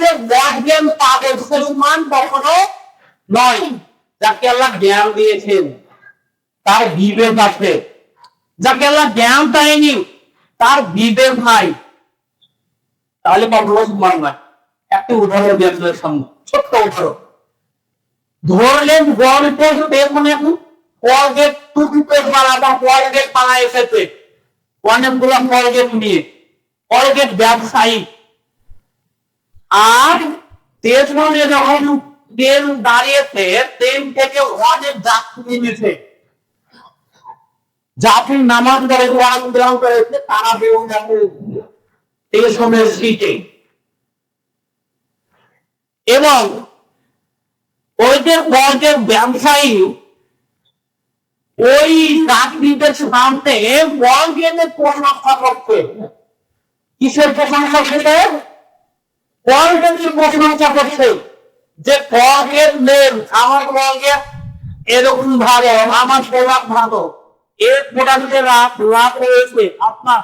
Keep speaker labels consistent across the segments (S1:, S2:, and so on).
S1: যে জ্ঞান পাবে মুসলমান কখনো নয়, যাকে আল্লাহ জ্ঞান দিয়েছেন, তার বিবেক আছে। যাকে আল্লাহ জ্ঞান দেয়নি, তার বিবেক নাই। তাহলে নয়। একটি উদাহরণ দিয়ে আপনাদের সামনে, ছোট্ট উদাহরণ। ধরলেন দেখুন এখন, কলগেট টুথপেস্ট বানা বা কলগেট বানা এসেছে অনেকগুলো কলগেট নিয়ে, কলগেট ব্যবসায়ী আর যখন তেল দাঁড়িয়েছে তেল থেকে অনেক যাত্রী নামাজ করেছে তারা বেউ স্টেশনের সিটে। এবং ওই যে কলগেট ব্যবসায়ী ওই চাকরিদের সামনে কলগেটের প্রশংসা করছে কিসের প্রশংসা করছে আপনার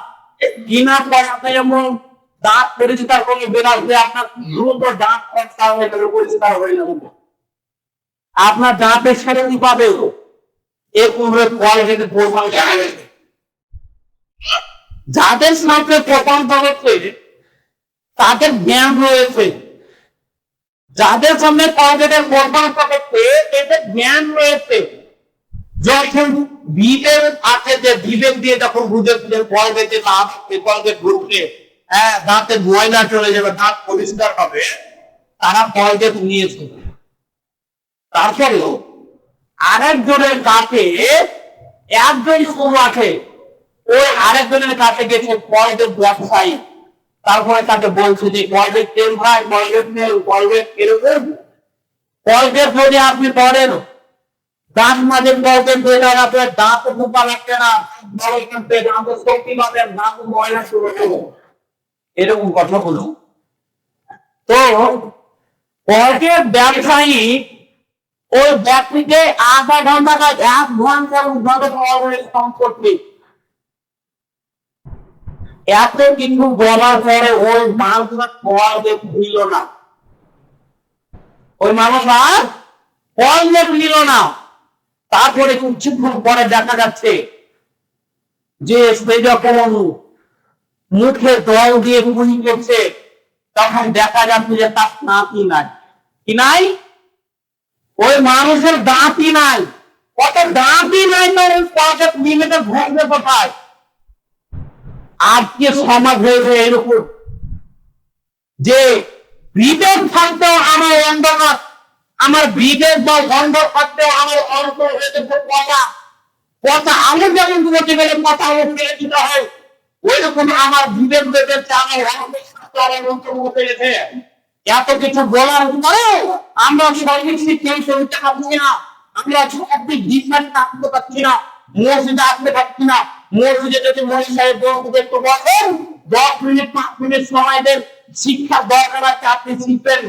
S1: দাঁত পরিষ্কার আপনার দাঁতের সাথে কি পাবে? যাদের সাথে প্রশংসা হচ্ছে তাদের জ্ঞান রয়েছে। যাদের সামনে করছে এদের জ্ঞান রয়েছে। যখন বিবেক আছে যে বিবেক দিয়ে যখন ঢুকলে হ্যাঁ দাঁতের ময়লা চলে যাবে, দাঁত পরিষ্কার হবে, তারা কোয়ালিটি নিয়েছে। তারপরেও আরেকজনের কাছে, একজন শুরু আছে, ওই আরেকজনের কাছে গেছে কলগেট ব্যবসায়ী তারপরে তাকে বলছে যে কলগেট তেল ভাই কলগেট নেই কলগেট এরকম কলগেট যদি আপনি পড়েন দাঁত মাঝে কলগেট হয়ে যান আপনার দাঁত ঢোকা লাগছে না বড় কিন্তু দাঁত শক্তি পাবেন দাঁত ময়লা শুরু করব এরকম কথা বলো। তো কলগেট ব্যবসায়ী ওই ব্যক্তিকে আধা ঘণ্টা কাজ এক ঘণ্টার উদ্ভাবে সম্পত্তি। এত কিন্তু বলার পরে ওই মানুষরা কলকে দিল না। ওই মানুষরা কলকে দিল না। তারপরে কিছুক্ষণ পরে দেখা যাচ্ছে যে যখন মুখে দল দিয়ে গুলি করছে তখন দেখা যাচ্ছে যে তার নাতি নাই। কি নাই? ওই মানুষের দাঁতই নাই। কত দাঁতই নাই তো ওই পকেট লিমিটে ভরবে কোথায়? আজকে সমাজ হয়েছে এরকম। যে বিবেক থাকতেও আমার অন্ধকার, আমার বিবেক বা অন্ধ থাকতেও আমার অন্তর হয়েছে কথা। কথা আমি যেমন বলতে গেলে কথা আমার ফেলে দিতে হয় ওই রকম আমার বিবেক বেঁচেছে আমার থাকতে এত কিছু বলার পরে আমরা সর্বশ্রী কেউ চলতে পারছি না। আমরা সবটি ডিসমান্ড আসতে পারছি না, মসজিদে আসতে পারছি না। মসজিদে যদি দশ মিনিট পাঁচ মিনিট সময় দেন, শিক্ষা দরকার আছে, আপনি শিখবেন।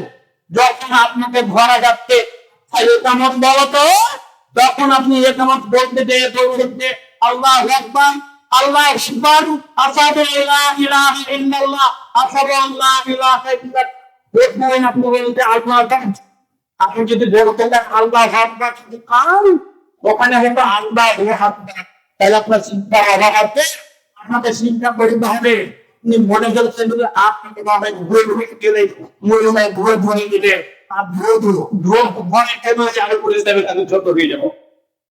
S1: যখন আপনাকে যাচ্ছে একামত তখন আপনি একামত বলতে যে, আল্লাহ আকবার আল্লাহ আসাদু আল্লাহ দেখবেন আপনি বলতে আল্লাহ আপনি যদি বলতে আল্লাহ হাতবার যদি খান ওখানে হয়তো আল্লাহ হাত তাহলে আপনার চিন্তা অভাব আছে আপনাকে চিন্তা করতে হবে। আপনি মনে করছেন যে আপনাকে বাবা ঘুরে ঘুরে গেলে মহিলায় ঘুরে ঘুরে দিলে আর ভুয়ো ধুলো ভুয়ো ভয় কেন আমি করে দেবে তাদের ছোট হয়ে যাব